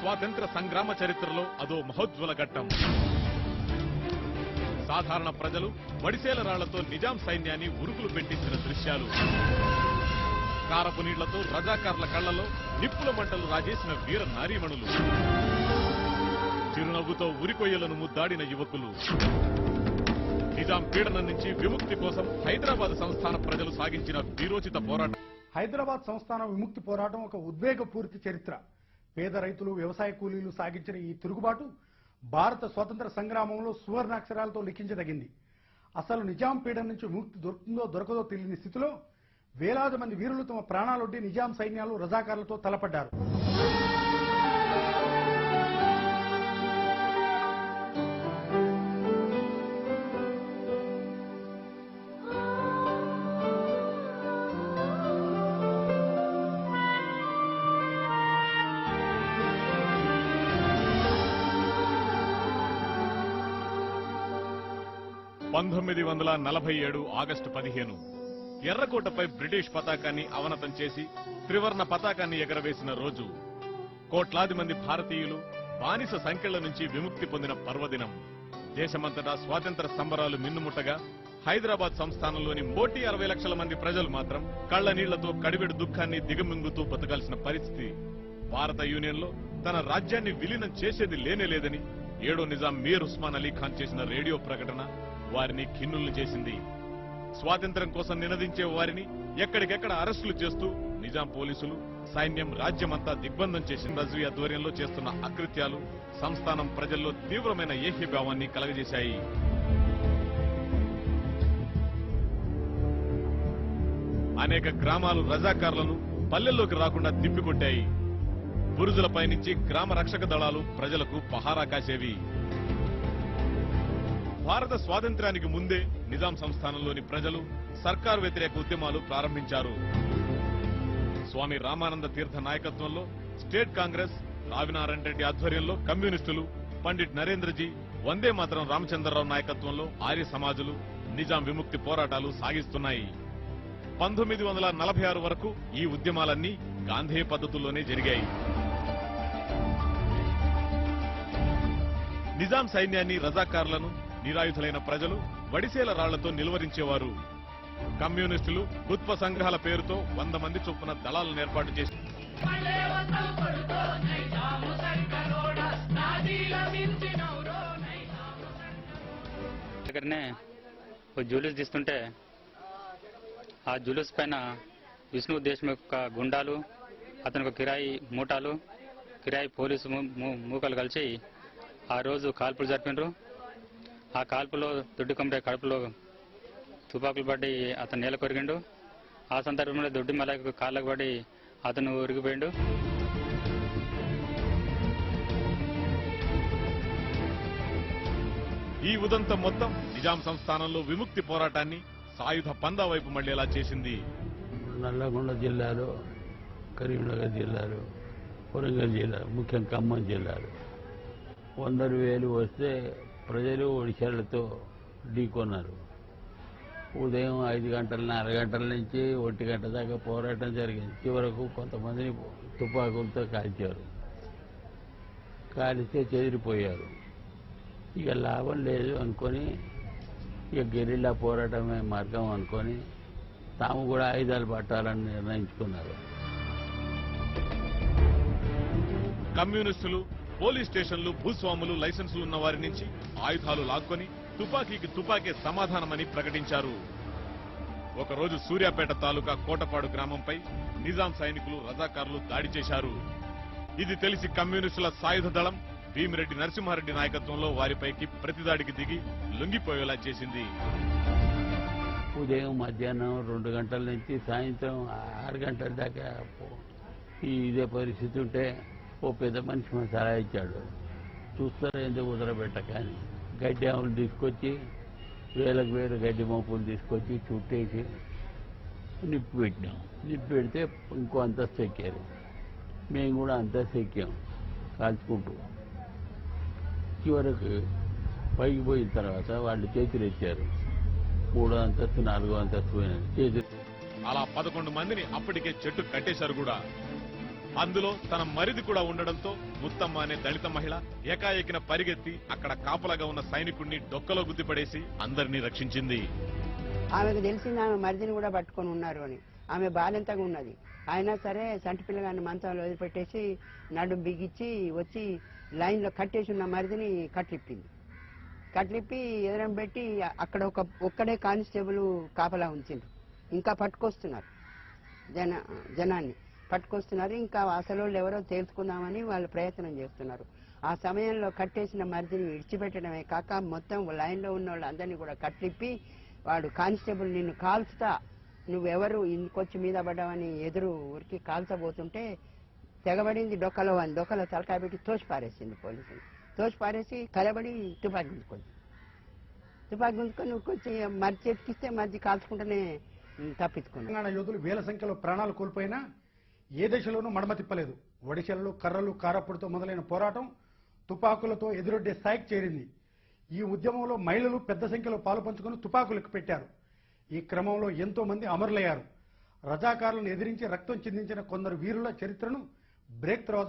స్వాతంత్ర సంగ్రామ చరిత్రలో అదో మహోజ్వల ఘట్టం. సాధారణ ప్రజలు వడిసేల రాళ్ళతో నిజాం సైన్యాన్ని ఉరుకులు పెట్టించిన దృశ్యాలు. కారపు నీళ్ళతో రజాకార్ల కళ్ళలో నిప్పుల మంటలు రాజేసిన వీర నారీమణులు. చిరునవ్వుతో ఉరికొయ్యలను ముద్దాడిన యువకులు. నిజాం పీడనం నుంచి విముక్తి కోసం హైదరాబాద్ సంస్థాన ప్రజలు సాగించిన వీరోచిత పోరాటం. హైదరాబాద్ సంస్థాన విముక్తి పోరాటం ఒక ఉద్వేగపూరిత చరిత్ర. పేద రైతులు వ్యవసాయ కూలీలు సాగించిన ఈ తిరుగుబాటు భారత స్వాతంత్ర సంగ్రామంలో సువర్ణాక్షరాలతో లిఖించదగింది. అసలు నిజాం పీడన నుంచి విముక్తి దొరుకుతుందో దొరకదో తెలియని స్థితిలో వేలాది మంది వీరులు తమ ప్రాణాలొడ్డి నిజాం సైన్యాలు రజాకార్లతో తలపడ్డారు. పంతొమ్మిది వందల నలభై ఏడు ఆగస్టు పదిహేను. ఎర్రకోటపై బ్రిటిష్ పతాకాన్ని అవనతం చేసి త్రివర్ణ పతాకాన్ని ఎగరవేసిన రోజు కోట్లాది మంది భారతీయులు బానిస సంఖ్యల నుంచి విముక్తి పొందిన పర్వదినం. దేశమంతటా స్వాతంత్ర సంబరాలు మిన్నుముట్టగా హైదరాబాద్ సంస్థానంలోని మోటీ అరవై లక్షల మంది ప్రజలు మాత్రం కళ్ళ నీళ్ళతో కడివెడు దుఃఖాన్ని దిగమింగుతూ బతకాల్సిన పరిస్థితి. భారత యూనియన్లో తన రాజ్యాన్ని విలీనం చేసేది లేనే లేదని ఏడో నిజాం మీర్ ఉస్మాన్ అలీ ఖాన్ చేసిన రేడియో ప్రకటన వారిని ఖిన్నులు చేసింది. స్వాతంత్ర్యం కోసం నినదించే వారిని ఎక్కడికెక్కడ అరెస్టులు చేస్తూ నిజాం పోలీసులు సైన్యం రాజ్యమంతా దిగ్బంధం చేసిన రజ్వీ ఆధ్వర్యంలో చేస్తున్న అకృత్యాలు సంస్థానం ప్రజల్లో తీవ్రమైన ఏహ్యభావాన్ని కలగజేశాయి. అనేక గ్రామాలు రజాకారులను పల్లెల్లోకి రాకుండా తిప్పికొట్టాయి. బురుజులపై నుంచి గ్రామ రక్షక దళాలు ప్రజలకు పహారా కాసేవి. భారత స్వాతంత్ర్యానికి ముందే నిజాం సంస్థానంలోని ప్రజలు సర్కారు వ్యతిరేక ఉద్యమాలు ప్రారంభించారు. స్వామి రామానంద తీర్థ నాయకత్వంలో స్టేట్ కాంగ్రెస్ రావినారాయణ రెడ్డి ఆధ్వర్యంలో కమ్యూనిస్టులు పండిట్ నరేంద్రజీ వందే మాత్రం రామచంద్రరావు నాయకత్వంలో ఆర్య సమాజులు నిజాం విముక్తి పోరాటాలు సాగిస్తున్నాయి. పంతొమ్మిది వందల నలభై ఆరు వరకు ఈ ఉద్యమాలన్నీ గాంధీ పద్ధతుల్లోనే జరిగాయి. నిజాం సైన్యాన్ని రజాకార్లను నిరాయుధులైన ప్రజలు వడిసేల రాళ్ళతో నిలువరించేవారు. కమ్యూనిస్టులు గుత్వ సంఘాల పేరుతో వంద మంది చొప్పున దళాలను ఏర్పాటు చేసి దగ్గరనే ఒక జూలూస్ తీస్తుంటే ఆ జూలూస్ పైన విష్ణు దేశం యొక్క గుండాలు అతని ఒక కిరాయి మూటాలు కిరాయి పోలీసు మూకలు కలిసి ఆ రోజు కాల్పులు జరిపినారు ఆ కాల్పులో దొడ్డి కంపెనీ కడుపులో తుపాకులు పడి అతను నేల కొరిగిండు. ఆ సందర్భంలో దొడ్డి మలకు కాళ్ళకు పడి అతను ఉరిగిపోయిండు. ఈ ఉదంతం మొత్తం నిజాం సంస్థానంలో విముక్తి పోరాటాన్ని సాయుధ పందా వైపు మళ్ళేలా చేసింది. నల్లగొండ జిల్లాలో కరీంనగర్ జిల్లాలో వరంగల్ జిల్లా ముఖ్యంగా ఖమ్మం జిల్లాలో. వందరు వేలు వస్తే ప్రజలు ఒడిశాలతో ఢీకొన్నారు. ఉదయం ఐదు గంటల నాలుగు గంటల నుంచి ఒంటి గంట దాకా పోరాటం జరిగింది. చివరకు కొంతమందిని తుపాకులతో కాల్చారు. కాలిస్తే చెదిరిపోయారు. ఇక లాభం లేదు అనుకొని ఇక గెరిల్లా పోరాటమే మార్గం అనుకొని తాము కూడా ఆయుధాలు పట్టాలని నిర్ణయించుకున్నారు. కమ్యూనిస్టులు పోలీస్ స్టేషన్లు భూస్వాములు లైసెన్సులు ఉన్న వారి నుంచి ఆయుధాలు లాక్కొని తుపాకీకి తుపాకీ సమాధానమని ప్రకటించారు. ఒకరోజు సూర్యాపేట తాలూకా కోటపాడు గ్రామంపై నిజాం సైనికులు రజాకారులు దాడి చేశారు. ఇది తెలిసి కమ్యూనిస్టుల సాయుధ దళం భీమిరెడ్డి నరసింహారెడ్డి నాయకత్వంలో వారిపైకి ప్రతిదాడికి దిగి లొంగిపోయేలా చేసింది. ఉదయం మధ్యాహ్నం రెండు గంటల నుంచి సాయంత్రం ఆరు గంటల దాకా ఇదే పరిస్థితి ఉంటే ఓ పెద్ద మనిషి మన సలహా ఇచ్చాడు. చూస్తారా ఎందుకు కుదరబెట్టక అని గడ్డి ఆవులు తీసుకొచ్చి వేలకు వేలు గడ్డి మోపులు తీసుకొచ్చి చుట్టేసి నిప్పు పెట్టినాం. నిప్పు పెడితే ఇంకో అంతస్తు ఎక్కారు మేము కూడా అంతస్తు ఎక్కాం. కాల్చుకుంటూ. చివరకు పైకి పోయిన తర్వాత వాళ్ళు చేతులు ఎత్తారు. మూడో అంతస్తు నాలుగో అంతస్తు పోయినారు చేతులు అలా పదకొండు మందిని అప్పటికే చెట్టు కట్టేశారు కూడా. అందులో తన మరిది కూడా ఉండడంతో ముత్తమ్మ అనే దళిత మహిళ ఏకాఏకిన పరిగెత్తి అక్కడ కాపలాగా ఉన్న సైనికుణ్ణి డొక్కలో గుద్దిపడేసి అందరినీ రక్షించింది. ఆమెకు తెలిసింది ఆమె మరిదిని కూడా పట్టుకొని ఉన్నారు అని. ఆమె బాలెంతగా ఉన్నది. అయినా సరే సంటి పిల్లగాన్ని మంచంలో వదిలిపెట్టేసి నడు బిగించి వచ్చి లైన్లో కట్టేసి ఉన్న మరిదిని కట్లిప్పింది. కట్లిప్పి ఎదురం పెట్టి అక్కడ ఒక ఒక్కడే కానిస్టేబుల్ కాపలా ఉంచిండ్రు ఇంకా పట్టుకొస్తున్నారు జన జనాన్ని. పట్టుకొస్తున్నారు. ఇంకా అసలు వాళ్ళు ఎవరో తేల్చుకుందామని వాళ్ళు ప్రయత్నం చేస్తున్నారు. ఆ సమయంలో కట్టేసిన మరిదిని విడిచిపెట్టడమే కాక మొత్తం లైన్లో ఉన్న వాళ్ళందరినీ కూడా కట్లిప్పి వాడు కానిస్టేబుల్ నిన్ను కాల్చుతా. నువ్వెవరు? ఇంకొచ్చి మీద పడ్డావని ఎదురు ఊరికి కాల్చబోతుంటే తెగబడింది డొక్కలో అని డొక్కలో తలకాయ పెట్టి తోసిపారేసింది పోలీసులు. తోసిపారేసి కలబడి తుపాకీ గుంజుకుంది. తుపాకీ గుంజుకొని కొంచెం మర్చి చేతికిస్తే మధ్య కాల్చుకుంటూనే ఉమ్, యోధులు వేల సంఖ్యలో ప్రాణాలు కోల్పోయినా ఏ దశలోనూ మడమ తిప్పలేదు. ఒడిశలలో కర్రలు కారప్పుడుతో మొదలైన పోరాటం తుపాకులతో ఎదురొడ్డే స్థాయికి చేరింది. ఈ ఉద్యమంలో మహిళలు పెద్ద సంఖ్యలో పాలుపంచుకొని తుపాకులకు పెట్టారు. ఈ క్రమంలో ఎంతో మంది అమరులయ్యారు. రజాకారులను ఎదిరించి రక్తం చిందించిన కొందరు వీరుల చరిత్రను బ్రేక్ తర్వాత